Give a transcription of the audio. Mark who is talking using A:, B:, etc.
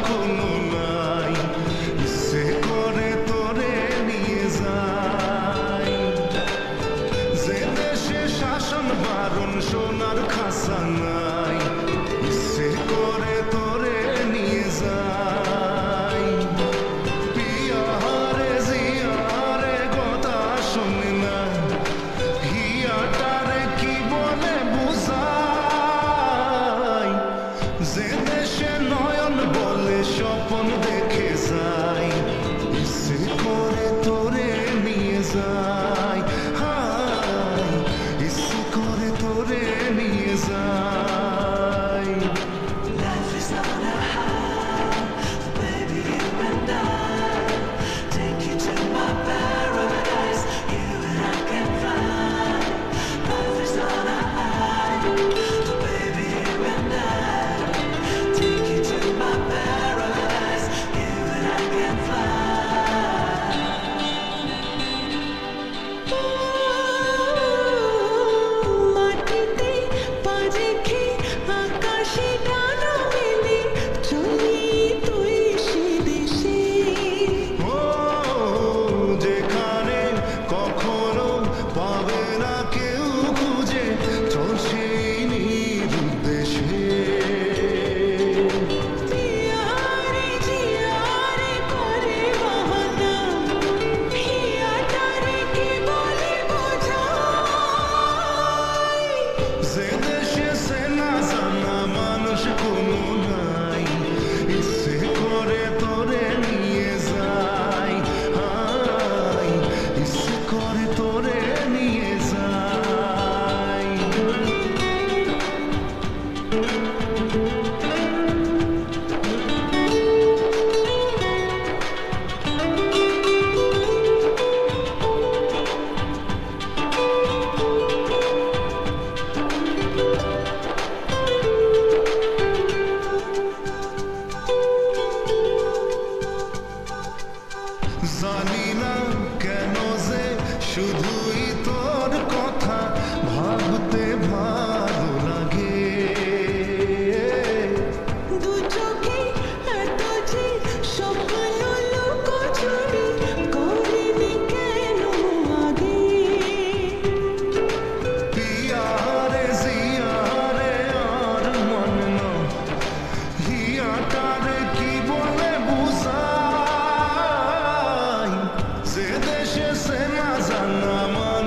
A: কোনো নাই ইচ্ছে করে তোরে নিয়ে যাই যে দেশে শাসন বারণ সোনার খাসানা মানুষ কোনো জানি না কেন যে শুধুই
B: যে
A: দেশে